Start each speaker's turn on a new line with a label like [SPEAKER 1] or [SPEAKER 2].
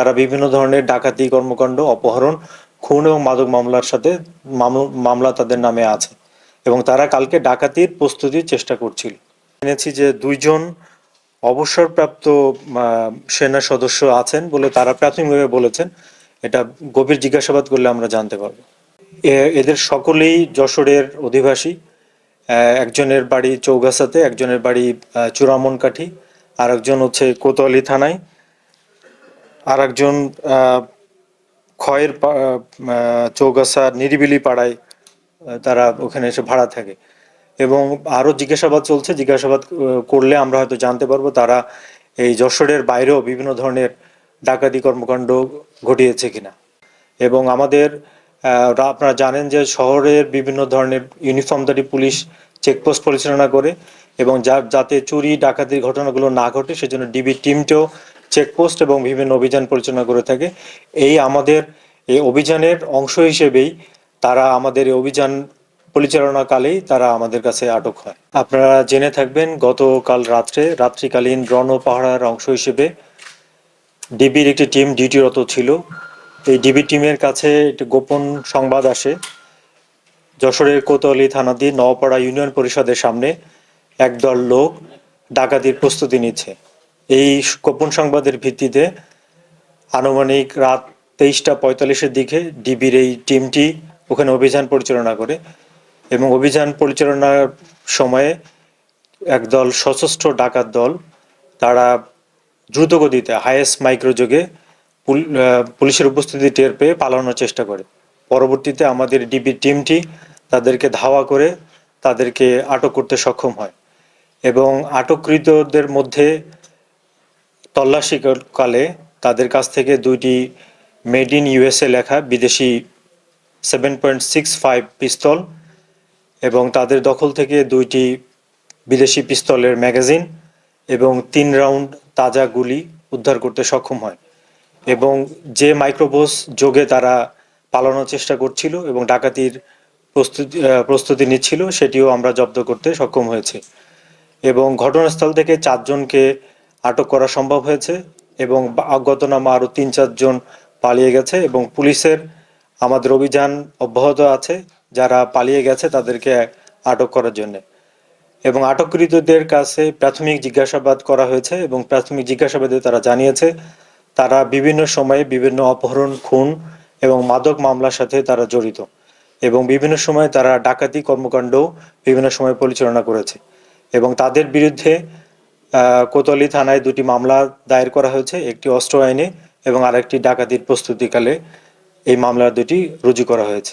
[SPEAKER 1] তারা বিভিন্ন ধরনের ডাকাতি, কর্মকাণ্ড, অপহরণ, খুন এবং মাদক মামলার সাথে মামু- মামলা তাদের নামে আছে এবং তারা কালকে ডাকাতির প্রস্তুতির চেষ্টা করছিল। জেনেছি যে দুইজন অবসরপ্রাপ্ত সেনা সদস্য আছেন বলে তারা প্রাথমিকভাবে বলেছেন। এটা গভীর জিজ্ঞাসাবাদ করলে আমরা জানতে পারব। এদের সকলেই যশোরের অধিবাসী। একজনের বাড়ি চৌগাছাতে, একজনের বাড়ি চূড়ামনকাঠি আর একজন হচ্ছে কোতোয়ালি থানায়। আর একজন আহ, চৌগাছা নিরিবিলি পাড়ায় তারা ওখানে এসে ভাড়া থাকে। এবং আরও জিজ্ঞাসাবাদ চলছে জিজ্ঞাসাবাদ করলে আমরা হয়তো জানতে পারব তারা এই যশোরের বাইরেও বিভিন্ন ধরনের ডাকাতি কর্মকাণ্ড ঘটিয়েছে কিনা। এবং আমাদের আপনারা জানেন যে শহরের বিভিন্ন ধরনের ইউনিফর্মধারী পুলিশ চেকপোস্ট পরিচালনা করে এবং যাতে চুরি ডাকাতির ঘটনাগুলো না ঘটে সেজন্য ডিবি টিমটাও চেকপোস্ট এবং বিভিন্ন অভিযান পরিচালনা করে থাকে। এই আমাদের, এই অভিযানের অংশ হিসেবেই তারা আমাদের এই অভিযান পরিচালনাকালেই তারা আমাদের কাছে আটক হয়। আপনারা জেনে থাকবেন, গতকাল রাত্রে, রাত্রিকালীন রণ পাহারার অংশ হিসেবে ডিবির একটি টিম ডিউটিরত ছিল। এই ডিবি টিমের কাছে একটি গোপন সংবাদ আসে। যশোরের কোতোয়ালি থানাধীন নওপাড়া ইউনিয়ন পরিষদের সামনে একদল লোক ডাকাতির প্রস্তুতি নিচ্ছে। এই গোপন সংবাদের ভিত্তিতে আনুমানিক রাত তেইশটা পঁয়তাল্লিশের দিকে ডিবির এই টিমটি ওখানে অভিযান পরিচালনা করে এবং অভিযান পরিচালনার সময়ে একদল সশস্ত্র ডাকাত দল, তারা দ্রুতগতিতে হাইয়েস্ট মাইক্রোযোগে পুলিশের উপস্থিতি টের পেয়ে পালানোর চেষ্টা করে। পরবর্তীতে আমাদের ডিবি টিমটি তাদেরকে ধাওয়া করে তাদেরকে আটক করতে সক্ষম হয় এবং আটককৃতদের মধ্যে তল্লাশিকালে তাদের কাছ থেকে দুইটি মেড ইন ইউএসএ লেখা বিদেশি সেভেন পয়েন্ট সিক্স ফাইভ পিস্তল এবং তাদের দখল থেকে দুইটি বিদেশি পিস্তলের ম্যাগাজিন এবং তিন রাউন্ড তাজা গুলি উদ্ধার করতে সক্ষম হয় এবং যে মাইক্রোবোস যোগে তারা পালানোর চেষ্টা করছিল এবং ডাকাতির প্রস্তুতি প্রস্তুতি নিচ্ছিল, সেটিও আমরা জব্দ করতে সক্ষম হয়েছে। এবং ঘটনাস্থল থেকে চারজনকে আটক করা সম্ভব হয়েছে এবং অজ্ঞাতনামা আরও তিন চারজন পালিয়ে গেছে এবং পুলিশের আমাদের অভিযান অব্যাহত আছে। যারা পালিয়ে গেছে তাদেরকে আটক করার জন্য। এবং আটককৃতদের কাছে প্রাথমিক জিজ্ঞাসাবাদ করা হয়েছে এবং প্রাথমিক জিজ্ঞাসাবাদে তারা জানিয়েছে, তারা বিভিন্ন সময়ে বিভিন্ন অপহরণ, খুন এবং মাদক মামলার সাথে তারা জড়িত এবং বিভিন্ন সময় তারা ডাকাতি কর্মকাণ্ড বিভিন্ন সময় পরিচালনা করেছে এবং তাদের বিরুদ্ধে কোতোয়ালি থানায় দুটি মামলা দায়ের করা হয়েছে, একটি অস্ত্র আইনে এবং আরেকটি ডাকাতির প্রস্তুতিকালে এই মামলা দুটি রুজু করা হয়েছে।